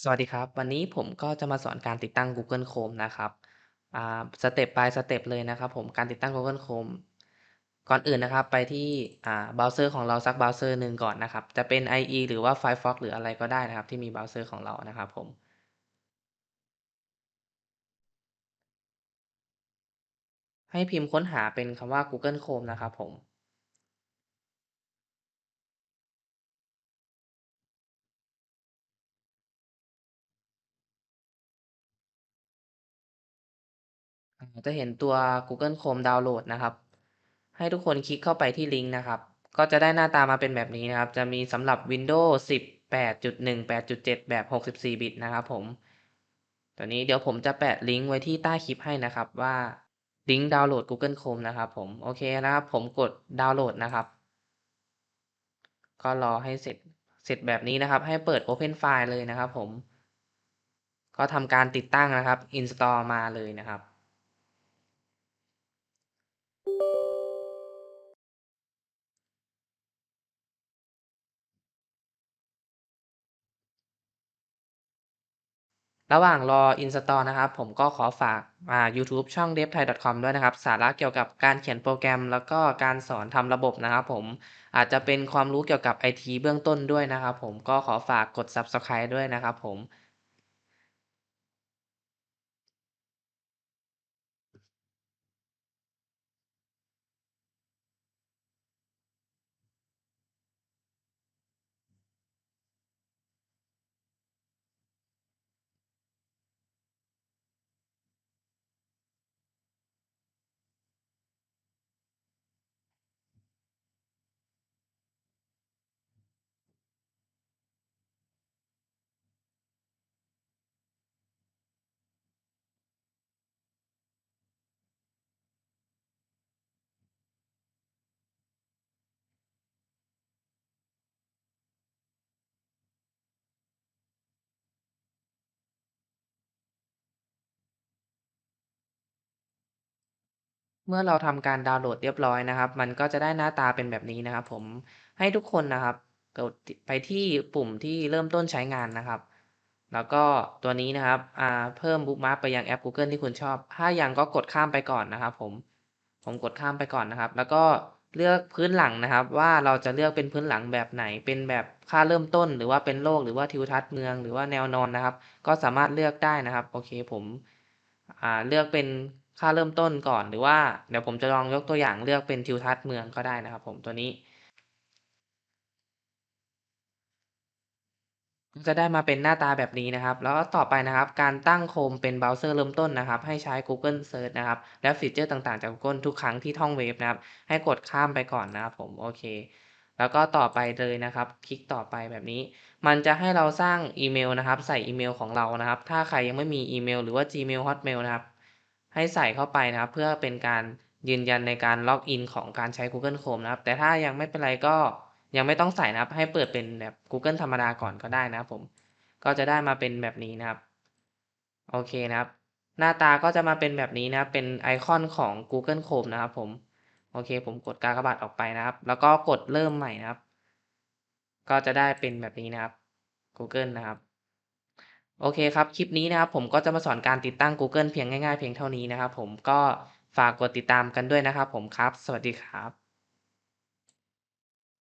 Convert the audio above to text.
สวัสดีครับ วันนี้ผมก็จะมาสอนการติดตั้ง Google Chrome นะครับ อ่า Step by Step เลยนะครับผม การติดตั้ง Google Chrome ก่อนอื่นนะครับ ไปที่ อ่า เบราว์เซอร์ของเราสักเบราว์เซอร์หนึ่งก่อนนะครับ จะเป็น IE หรือว่า Firefox หรืออะไรก็ได้นะครับ ที่มีเบราว์เซอร์ของเรานะครับผม ให้พิมพ์ค้นหาเป็นคำว่า Google Chrome นะครับผม จะเห็นตัว Google Chrome ดาวน์โหลดนะครับ ให้ทุกคนคลิกเข้าไปที่ลิงก์นะครับ ก็จะได้หน้าตามาเป็นแบบนี้นะครับ จะมีสำหรับ Windows 10 8.1 8.7 แบบ 64 บิตนะครับผม ตัวนี้เดี๋ยวผมจะแปะลิงก์ไว้ที่ใต้คลิปให้นะครับว่าลิงก์ดาวน์โหลด Google Chrome นะครับผม โอเคนะครับ ผมกดดาวน์โหลดนะครับ ก็รอให้เสร็จเสร็จแบบนี้นะครับ ให้เปิด Open File เลยนะครับผม ก็ทำการติดตั้งนะครับ Install มาเลยนะครับ ระหว่างรออินสตอลนะครับ ผมก็ขอฝากอ่ายูทูบช่อง devthai.com ด้วยนะครับ สาระเกี่ยวกับการเขียนโปรแกรม แล้วก็การสอนทำระบบนะครับผมอาจจะเป็นความรู้เกี่ยวกับไอทีเบื้องต้นด้วยนะครับผมก็ขอฝากกด Subscribe ด้วยนะครับผม เมื่อเราทำการดาวน์โหลดเรียบร้อยนะครับ มันก็จะได้หน้าตาเป็นแบบนี้นะครับ ผมให้ทุกคนนะครับกดไปที่ปุ่มที่เริ่มต้นใช้งานนะครับ แล้วก็ตัวนี้นะครับอ่าเพิ่ม Bookmark ไปยังแอป Google ที่คุณชอบ ถ้ายังก็กดข้ามไปก่อนนะครับ ผมผมกดข้ามไปก่อนนะครับ แล้วก็เลือกพื้นหลังนะครับ ว่าเราจะเลือกเป็นพื้นหลังแบบไหน เป็นแบบค่าเริ่มต้น หรือว่าเป็นโลกหรือว่าทิวทัศน์เมืองหรือว่าแนวนอนนะครับ ก็สามารถเลือกได้นะครับ โอเคผมอ่าเลือกเป็น ค่าเริ่มต้นก่อนหรือว่าเดี๋ยวผมจะลองยกตัวอย่างเลือกเป็นทิวทัศน์เมืองก็ได้นะครับผมตัวนี้ จะได้มาเป็นหน้าตาแบบนี้นะครับ แล้วก็ต่อไปนะครับ การตั้ง Chrome เป็นเบราว์เซอร์เริ่มต้นนะครับ ให้ใช้ Google Search นะครับ และฟีเชอร์ต่างๆจาก Google ทุกครั้งที่ท่องเว็บนะครับ ให้กดข้ามไปก่อนนะครับผมโอเคแล้วก็ต่อไปเลยนะครับ คลิกต่อไปแบบนี้ มันจะให้เราสร้างอีเมลนะครับ ใส่อีเมลของเรานะครับ ถ้าใครยังไม่มีอีเมลหรือว่า Gmail Hotmail นะครับ ให้ใส่เข้าไปนะครับ เพื่อเป็นการยืนยันในการล็อกอินของการใช้ Google Chrome นะครับ แต่ถ้ายังไม่เป็นไรก็ยังไม่ต้องใส่นะครับ ให้เปิดเป็นแบบ Google ธรรมดาก่อนก็ได้นะครับผม ก็จะได้มาเป็นแบบนี้นะครับ โอเคนะครับ หน้าตาก็จะมาเป็นแบบนี้นะครับ เป็นไอคอนของ Google Chrome นะครับผม โอเค ผมกดกากบาทออกไปนะครับ แล้วก็กดเริ่มใหม่นะครับ ก็จะได้เป็นแบบนี้นะครับ Google นะครับ โอเคครับ คลิปนี้นะครับผมก็จะมาสอนการติดตั้ง Google เพียงง่ายๆเพียงเท่านี้นะครับผมก็ฝากกดติดตามกันด้วยนะครับผมครับ สวัสดีครับ